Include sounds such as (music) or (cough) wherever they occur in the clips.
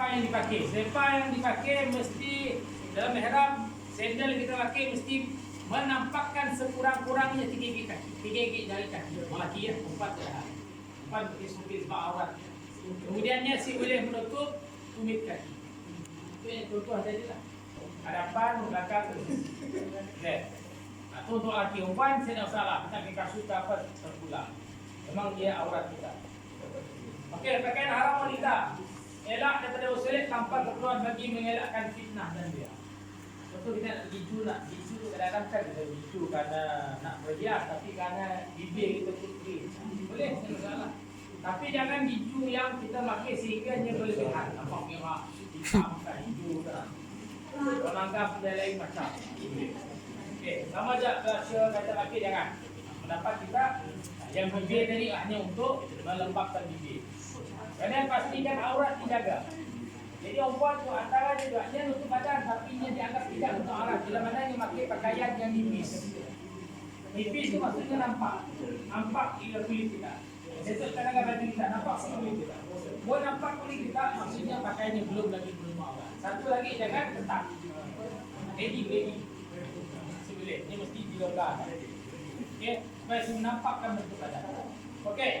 selempah yang dipakai. Selempah yang dipakai mesti dalam ihram sandal kita pakai mesti menampakkan sekurang-kurangnya tiga gigi kaki, tiga gigi jari kaki. Lelaki ya, empat dah. Empat bagi sumber sebab aurat. Kemudiannya si boleh menutup tumit kaki. Itu yang contoh tadi lah. Hadapan, belakang. Left. Atau untuk laki perempuan saya tak salah. Kita pakai kasut apa terpulang. Memang dia aurat kita. Okey, pakaian haram wanita. Elak tanpa keperluan bagi mengelakkan fitnah dan dia. Contoh kita nak giju nak giju kadang-kadang kan kita giju kerana nak berhias tapi kerana bibir kita putih. Boleh, tak masalah. Tapi jangan giju yang kita pakai sehingga dia berlebihan. Nampak merah, hitam kan, hijau kan. Orang dia lain macam. Okey, sama je rahsia kata laki jangan. Pendapat kita yang bibir tadi hanya untuk melembabkan bibir. Kalian pastikan aurat dijaga. Jadi perempuan tu antara dia juga dia nutup badan tapi dia dianggap tidak untuk aurat. Bila mana dia pakai pakaian yang nipis. Nipis tu maksudnya nampak. Nampak ila kulit kita. Esok kadang baju kita nampak kulit kita. Buat nampak kulit kita maksudnya pakaiannya belum lagi belum aurat. Satu lagi jangan ketat. Ready, ready. Boleh. Ini mesti dilonggarkan. Okey, supaya menampakkan bentuk badan. Okey.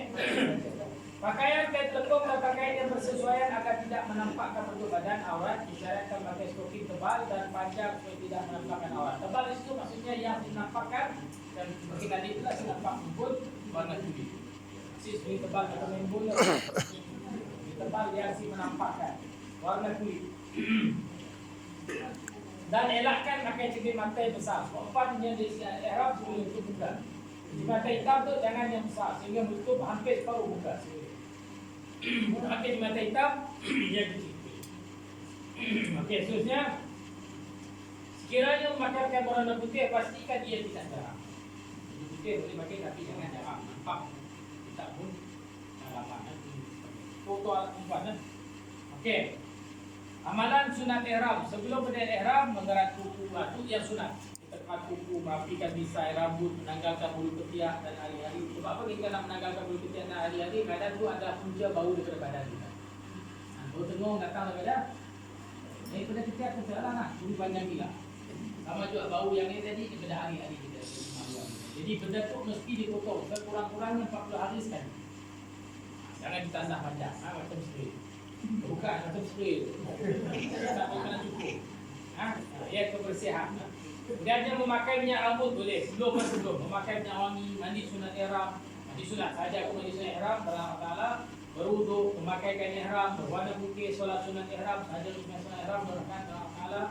Pakaian kain telekung dan pakaian yang bersesuaian agar tidak menampakkan bentuk badan aurat disyaratkan pakai stoking tebal dan panjang supaya tidak menampakkan aurat. Tebal itu maksudnya yang dinampakkan dan seperti tadi itulah senampak rumput warna kulit. Si seperti tebal atau. Di tebal yang si menampakkan warna kulit. Dan elakkan pakai cermin mata yang besar. Perempuan yang di ihram sebelum itu buka. Di mata hitam tu jangan yang besar sehingga menutup hampir separuh muka. Okey di mata hitam (clears throat) dia kecil. Okey seterusnya sekiranya memakaikan warna putih pastikan ia tidak jarang. Putih boleh pakai tapi jangan jarang. Nampak kita pun halaman foto alat perempuan kan. Okey. Amalan sunat ihram sebelum berdiri ihram mengerat kuku batu yang sunat. Kuku, merapikan desain rambut, menanggalkan bulu ketiak dan hari-hari. Sebab apa kita nak menanggalkan bulu ketiak dan hari-hari? Kadang tu ada punca bau daripada badan kita. Ha, bau tengung datang daripada Eh, pada ketiak tu salah lah, bulu panjang gila. Sama juga bau yang ni tadi daripada hari-hari kita. Jadi benda tu mesti dipotong sekurang-kurangnya 40 hari sekali. Jangan ditambah panjang, ha, macam spray. Bukan macam spray. Tak kena cukup. Ha, ya kebersihan. Kemudian dia memakai minyak rambut boleh sebelum dan sebelum memakai minyak wangi, mandi sunat ihram, mandi sunat saja aku mandi sunat ihram dalam taala berwuduk, memakaikan ihram, berwarna putih, solat sunat ihram, saja sunat sunat ihram berkat dalam taala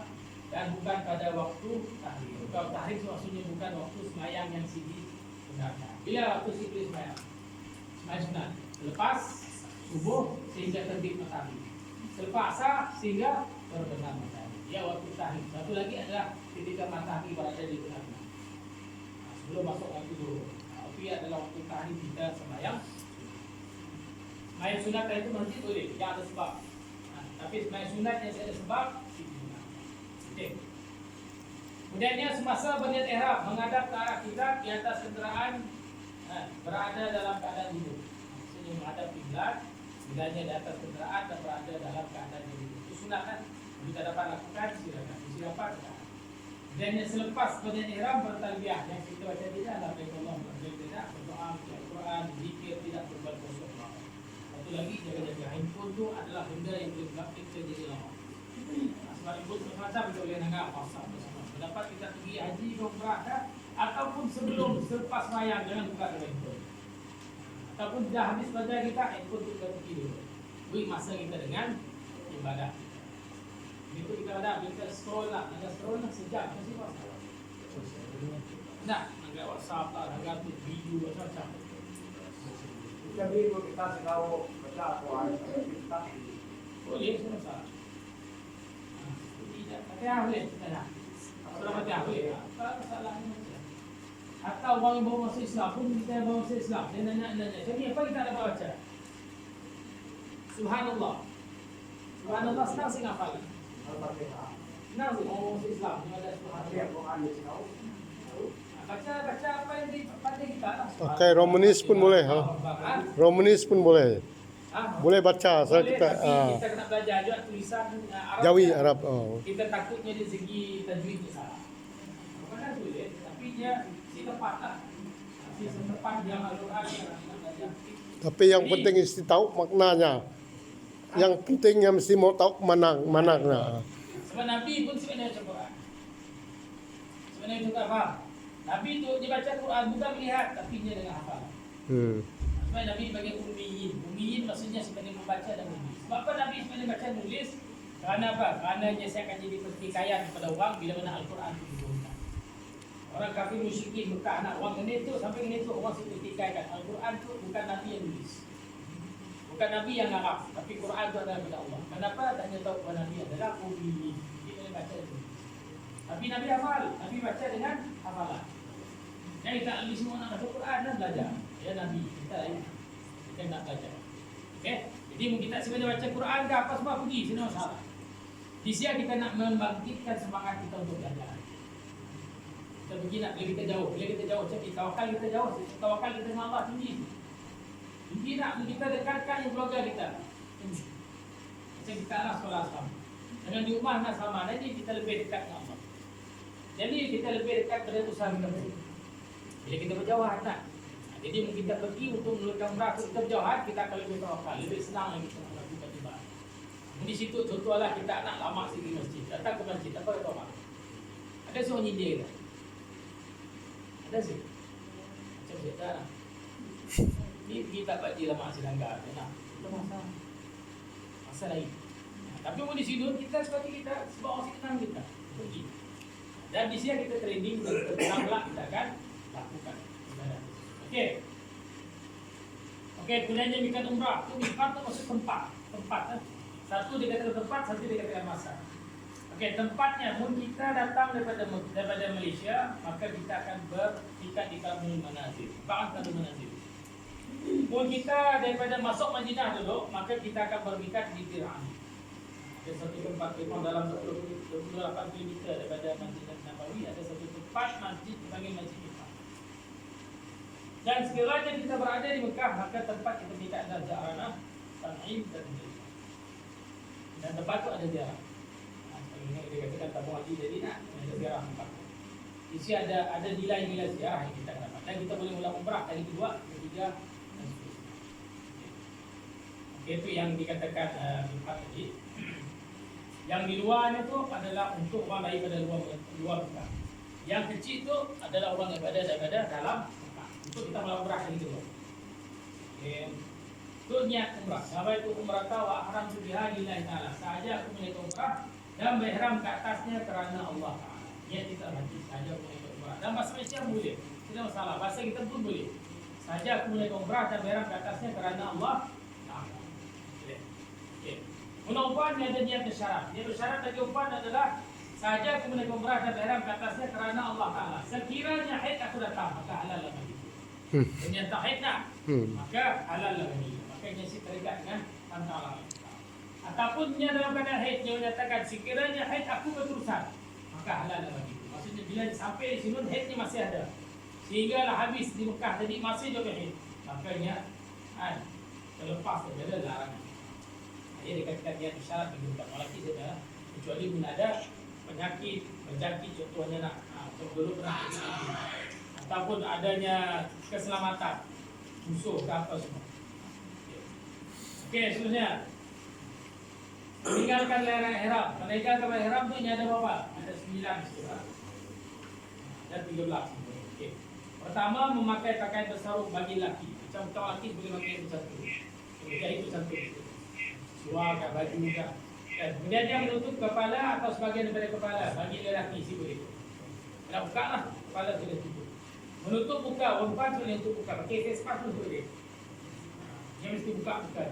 dan bukan pada waktu tahrim. Bukan tahrim maksudnya bukan waktu semayang yang sidi benarnya. Bila waktu sidi semayang? Semayang sunat. Lepas subuh sehingga terbit matahari. Selepas asar sehingga terbenam matahari. Dia waktu tahrim. Satu lagi adalah ketika matahari berada di tengah-tengah. Nah, sebelum masuk waktu zuhur. Nah, itu adalah waktu tahrim kita sembahyang. Sembahyang sunat itu masjid boleh, dia ada sebab. Nah, tapi sembahyang sunat yang tidak ada sebab, guna. Okey. Kemudiannya semasa berniat ihram menghadap ke arah kiblat di atas kenderaan nah, berada dalam keadaan duduk. Maksudnya menghadap kiblat, bilanya di atas kenderaan dan berada dalam keadaan duduk. Itu sunat kan? Kita dapat lakukan silakan. Silakan silakan. Dan yang selepas berniat ihram bertalbiyah yang kita baca tidak adalah Allah tidak berdoa Al-Quran zikir tidak berbuat kosong. Satu lagi jaga-jaga handphone tu adalah benda yang boleh buat kita jadi lama. Sebab handphone semacam kita boleh nanggap bersama. Dapat kita pergi haji umrah kan? ataupun sebelum selepas mayang jangan buka handphone. Ataupun dah habis belajar kita handphone tu kita pergi dulu. Beri masa kita dengan ibadah. Itu kita ada kita scroll lah, ada scroll lah sejam mesti WhatsApp. Nah, agak WhatsApp lah, agak tu video macam-macam. Jadi kalau kita tahu baca Al-Quran, kita Boleh, semua masalah. Ah, Tidak, Fatihah boleh, kita dah. Fatihah boleh. Kalau masalahnya macam Atau orang yang baru masuk Islam pun kita baru masuk Islam. Dia nanya-nanya, jadi apa kita dapat baca? Subhanallah. Subhanallah senang sih ngafal. Al-Fatihah. Senang orang Islam. Dia. Al-Quran dia tahu. Baca baca apa yang di kita lah. Pakai Romanis pun boleh, ha? Romanis pun boleh. Ah, Boleh baca asal boleh, kita tapi ah, kita kena belajar juga tulisan uh, Arab. Jawi kan. Arab. Oh. Kita takutnya dari segi tajwid itu salah. Bukan boleh, tapi dia si tepat lah. Si setepat yang Al-Quran. Tapi yang penting mesti tahu maknanya. Yang pentingnya mesti mau tahu mana mananya. Sebab Nabi pun sebenarnya baca Quran. Sebenarnya juga faham. Nabi tu dia baca Quran bukan melihat tapi dia dengan hafal. Hmm. Sebab Nabi bagi ummiyin. Ummiyin maksudnya sebenarnya membaca dan menulis. Sebab apa Nabi sebenarnya baca dan menulis? Kerana apa? Kerana dia saya akan jadi pertikaian kepada orang bila mana Al-Quran itu diturunkan. Orang kafir musyrikin Mekah nak orang kena tu sampai kena tu orang situ pertikaikan. Al-Quran tu bukan Nabi yang nulis. Bukan Nabi yang ngarap, tapi Quran tu adalah daripada Allah. Kenapa? Tanya tahu bahawa Nabi adalah ummiyin. Dia boleh baca tulis. Tapi Nabi hafal. Nabi baca dengan hafalan. Yang kita ambil semua nak baca Quran dan belajar. Ya Nabi kita ya. Kita nak belajar. Okey. Jadi kita sebenarnya baca Quran ke apa semua pergi sini masalah. Di sini kita nak membangkitkan semangat kita untuk belajar. Kita pergi nak bila kita jauh, bila kita jauh cakap tawakal kita jauh, tawakal kita dengan Allah tinggi. Tinggi nak kita dekatkan yang keluarga kita. Macam kita lah sekolah sama. Dengan di rumah nak sama, jadi kita lebih dekat dengan Allah. Jadi kita lebih dekat pada usaha kita. Bila kita berjauhan tak? Jadi mungkin kita pergi untuk melakukan umrah kita berjauhan, kita akan lebih tawakal, lebih senang lagi kita melakukan ibadah. Di situ contohlah kita nak lama di masjid. Datang ke masjid, apa kata orang? Ada seorang nyindir. Ada sih. Macam saya tak nak. Ni pergi tak baca lama si langgar. Dia nak. Itu masalah. Masalah lain. Tapi pun di sini kita seperti kita sebab orang kenal kita. Pergi. Dan di sini kita training terkenal kita akan lakukan. Okey. Okey, kemudian dia bikin umrah. Tu mikat tu maksud tempat. Tempat. Eh. Satu dia kata tempat, satu dia kata masa. Okey, tempatnya pun kita datang daripada daripada Malaysia, maka kita akan bertikat di Kamul Manazil. Ba'an Kamul Manazil. Pun kita daripada masuk Madinah dulu, maka kita akan bermikat di Tir'an. Ada satu tempat memang dalam 28 km daripada Masjid Nabawi ada satu tempat masjid dipanggil Masjid Mekah. Dan sekiranya kita berada di Mekah, maka tempat kita tidak ada Za'rana, Tan'im dan Muzdalifah. Dan tempat itu ada seperti ini dia katakan tabung haji jadi nak ada ziarah tempat. Di sini ada ada nilai-nilai ziarah yang kita dapat. Dan kita boleh mula umrah kali kedua, ketiga. Okey, itu yang dikatakan uh, tempat tadi. Yang di luarnya tu adalah untuk orang daripada luar luar Mekah. Yang kecil tu adalah orang yang berada daripada dalam Mekah. Untuk kita mula umrah kali kedua. Okey. Itu niat umrah. Sampai itu umrah tahu ahram tu biha lillahi ta'ala. Sahaja aku meniat umrah dan berihram ke atasnya kerana Allah. Niat kita haji sahaja aku meniat umrah. Dan bahasa Malaysia boleh. Tidak masalah. Bahasa kita pun boleh. Sahaja aku meniat umrah dan berihram ke atasnya kerana Allah. Guna umpan dia ada niat bersyarat. Niat bersyarat bagi umpan adalah sahaja aku meniat umrah dan ke atasnya kerana Allah Ta'ala. Sekiranya haid aku datang, maka halal lah bagi. Hmm. Yang tak haid Hmm. maka halal lah bagi. Maka dia si terikat dengan antara Ataupun dia dalam keadaan haid dia menyatakan sekiranya haid aku berterusan maka halal lah bagi. Maksudnya bila sampai di sini haidnya masih ada. Sehinggalah habis di Mekah tadi masih juga haid. Makanya kan terlepas daripada larangan. Dikatakan dia syarat bagi budak lelaki saja kecuali pun ada penyakit penyakit contohnya nak contoh dulu pernah ataupun adanya keselamatan musuh ke apa semua. Okey, seterusnya. Meninggalkan lereng ihram. Meninggalkan lereng ihram tu ada berapa? Ada sembilan istilah. Ada tiga belas. Pertama, memakai pakaian bersarung bagi lelaki. Macam kau lelaki boleh pakai macam tu. Jadi itu macam tu. Suar ke baju ke. Dan kemudian dia menutup kepala atau sebagian daripada kepala bagi lelaki si boleh. Kalau buka lah, kepala sudah tutup. Menutup muka, perempuan boleh tutup muka. Pakai face mask pun boleh. Dia mesti buka muka.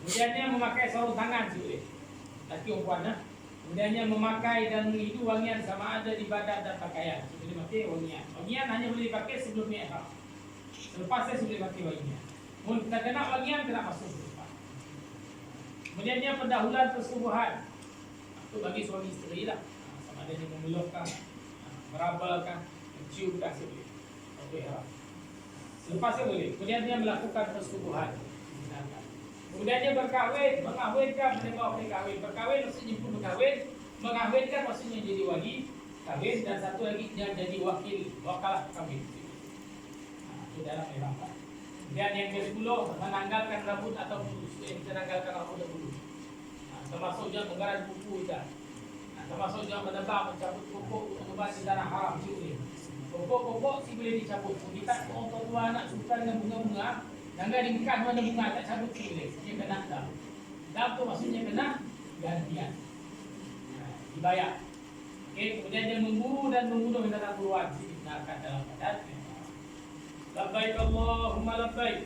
Kemudian dia memakai sarung tangan si boleh. Laki perempuan lah. Kemudian dia memakai dan menghidu wangian sama ada di badan dan pakaian. So, boleh pakai wangian. Wangian hanya boleh dipakai sebelum ni ihram. Selepas saya boleh pakai wangian. Mun kita kena wangian, kena masuk Kemudian dia pendahuluan persubuhan. Itu bagi suami isteri lah. Ha, Sama ada dia memelukkan, merabalkan, menciumkan sebelum. Okey, ihram. Selepas saya boleh. Kemudian dia melakukan persubuhan. Kemudian dia berkahwin, mengahwinkan menembak boleh kahwin. Berkahwin maksudnya pun berkahwin, mengahwinkan maksudnya jadi wali kahwin dan satu lagi dia jadi wakil wakalah kahwin. Ha, itu dalam ihram. lah. Kemudian yang ke-10 menanggalkan rambut atau menanggalkan rambut. Ha, termasuk juga penggaran kuku dan ha, Termasuk juga menebak mencabut pokok untuk tebas tanah haram juga. Pokok-pokok si boleh dicabut. Kita orang tua nak anak dengan bunga-bunga. Ah. Jangan dimikat mana bunga tak cabut si boleh. Dia kena dah. Dah tu maksudnya kena gantian. Ha, dibayar. Okay, kemudian dia memburu dan membunuh dengan datang keluar. Jadi kita akan dalam keadaan. Labbaik Allahumma labbaik.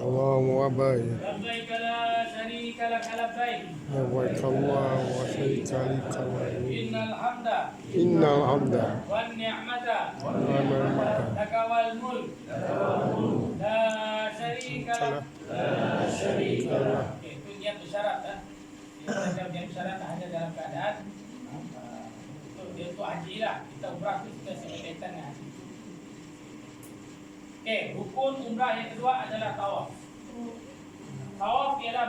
Allahumma labbaik. Labbaik Allah. شريك لك لبيك Labbaik Allah wa syarika laka إن الحمد Innal hamda والنعمة wa ni'mata لك والملك لا شريك لك Okey, itu niat bersyarat kan kita ada niat bersyarat hanya dalam keadaan uh, itu dia itu haji lah kita umrah tu kita sekaitan dengan haji Okey, rukun umrah yang kedua adalah tawaf Tawaf ialah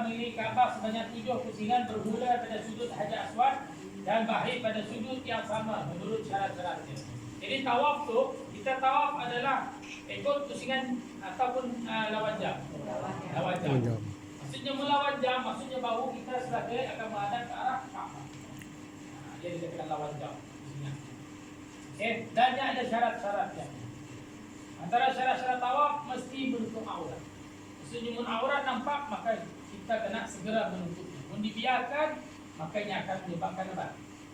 mengelilingi Kaabah sebanyak tujuh pusingan bermula pada sudut Hajar Aswad dan berakhir pada sudut yang sama menurut syarat-syaratnya. Jadi tawaf tu kita tawaf adalah ikut pusingan ataupun uh, lawan jam. Lawan jam. Jam. Maksudnya melawan jam, maksudnya bahu kita sebagai akan menghadap ke arah Kaabah. Ha, dia dikatakan lawan jam. Okay. Dan dia ada syarat-syaratnya. Antara syarat-syarat tawaf mesti menutup aurat. Mun aurat nampak maka kita kena segera menutupnya. Mun dibiarkan maka ini akan menyebabkan apa?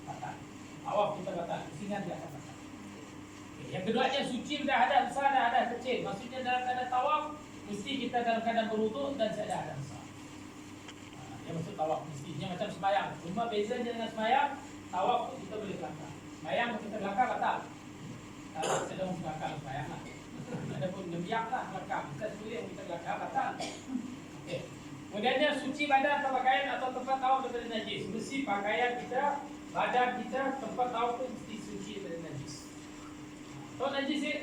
Batal. Tawaf kita batal, pusingan dia akan batal. Okay. Yang keduanya suci dah ada besar dah ada kecil. Maksudnya dalam keadaan tawaf mesti kita dalam keadaan berwuduk dan tidak ada besar. Ha, Dia maksud tawaf mestinya macam sembahyang. Cuma bezanya dengan sembahyang, tawaf tu kita boleh kelakar. Sembahyang kita kelakar batal. Kalau sedang kelakar sembahyang lah. Adapun demiak lah kelakar. Kita boleh kelakar batal. Okey. Kemudiannya suci badan atau pakaian atau tempat tawaf daripada najis. Mesti pakaian kita, badan kita, tempat tawaf tu mesti suci daripada najis. Tahu najis ni?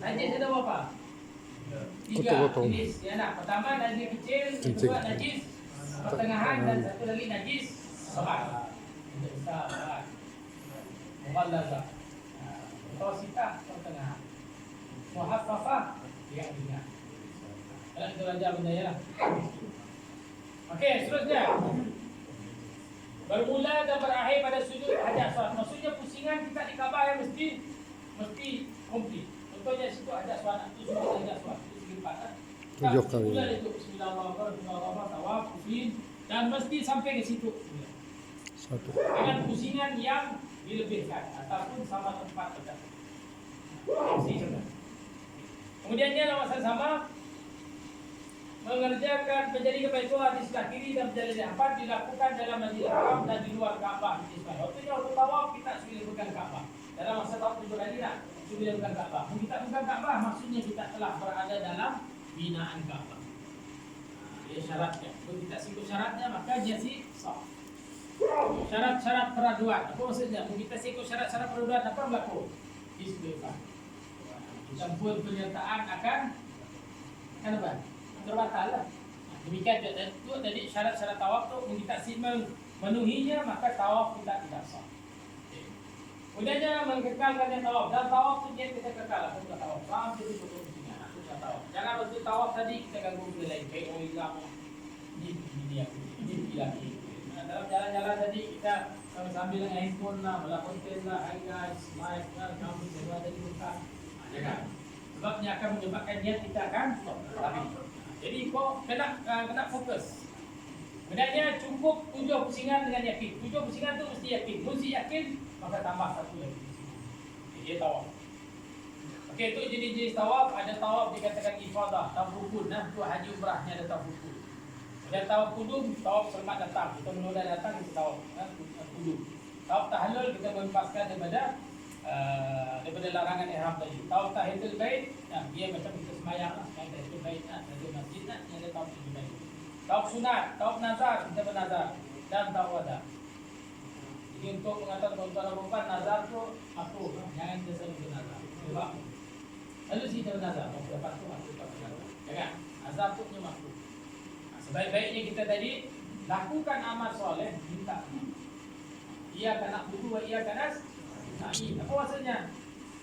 Najis ada berapa? Tiga jenis. Ya nak. Pertama najis kecil, kedua najis pertengahan dan satu lagi najis besar. Besar. Mughallazah. Mutawasitah pertengahan. Muhaffafah ringan. Kita belajar benda ya. Okey, seterusnya. Bermula dan berakhir pada sujud hajat aswad. Maksudnya pusingan kita di Kaabah yang mesti mesti komplit. Contohnya situ hajat aswad, itu sujud hajat aswad. Itu segi empat kan. Tujuh kali. Mula itu Bismillahirrahmanirrahim, Bismillahirrahmanirrahim, tawaf, pusing dan mesti sampai ke situ. Satu. Dengan pusingan yang dilebihkan ataupun sama tempat tu. Kemudiannya dalam masa sama mengerjakan menjadi kebaikuan di sebelah kiri dan menjadi di depan dilakukan dalam Masjidil Haram dan di luar Kaabah di Ismail. Waktu ini waktu tawaf kita sudah bukan Kaabah. Dalam masa tawaf tujuh kali nak sudah bukan Kaabah. Kalau kita bukan Kaabah maksudnya kita telah berada dalam binaan Kaabah. Ha, Dia syaratnya. Kalau kita singgung syaratnya maka si sah. Syarat-syarat peraduan. Apa maksudnya? Kalau kita singgung syarat-syarat peraduan apa berlaku? Disebutkan. Campur penyertaan akan akan apa? Terbatal lah. Demikian juga itu tadi syarat-syarat tawaf tu kalau kita si memenuhinya maka tawaf kita tidak sah. Okey. Kemudiannya mengekalkan yang tawaf dan tawaf tu dia kita kekal aku sudah tawaf sampai di tutup sini aku sudah tawaf. Jangan waktu tawaf tadi kita ganggu benda lain baik orang Islam ini ini aku ini lagi. Nah, dalam jalan-jalan tadi kita sambil dengan handphone lah, melakukan konten lah, hai guys, live lah, kamu semua ada di buka. Ha, jangan. Sebabnya akan menyebabkan niat kita akan habis. Jadi kau kena uh, kena fokus. Benarnya cukup tujuh pusingan dengan yakin. Tujuh pusingan tu mesti yakin. Mesti yakin maka tambah satu lagi. Okay, dia tawaf. Okey, itu jenis-jenis tawaf. Ada tawaf dikatakan ifadah, tawaf rukun. Nah, tu haji umrahnya ada tawaf rukun. Dan tawaf kudum, tawaf selamat datang. Kita menolak datang, kita tawaf nah, kudum. Tawaf tahlul kita melepaskan daripada uh, daripada larangan ihram tadi. Tawaf tahiyatul bait, nah, dia macam kita semayang lah. Kan tahiyatul bait, nah, dari masjid, nah, ni ada tawaf tahiyatul bait. Tawaf sunat, tawaf nazar, kita bernazar. Dan tawaf wada. Jadi untuk mengatakan tuan-tuan dan puan nazar tu aku jangan kita selalu bernazar. Sebab Lalu si kita bernazar, mau dapat tu aku tak bernazar. Jangan, nazar tu punya makhluk. Sebaik-baiknya kita tadi lakukan amal soleh, minta. Ia akan nak budu, ia akan nas. Apa maksudnya?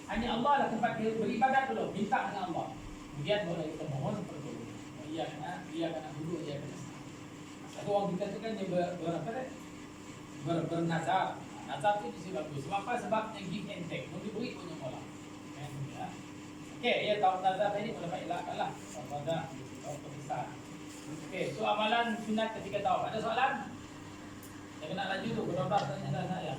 Hanya Allah lah tempat kita beribadat dulu, minta dengan Allah. Kemudian baru kita mohon pertolongan. Ia akan ia akan nak budu, ia akan nas. Satu orang kita tu kan dia ber, ber apa dia? Ber, bernazar. Nazar tu mesti bagus. Sebab apa? Sebab yang give and take. Mau diberi pun yang tolak. Kan? Ya. Okey, ya tahu nazar tadi boleh baik lah. Pada tahu terbesar. Okey, so amalan sunat ketika tahu. Ada soalan? Saya nak laju tu, berapa tanya saya.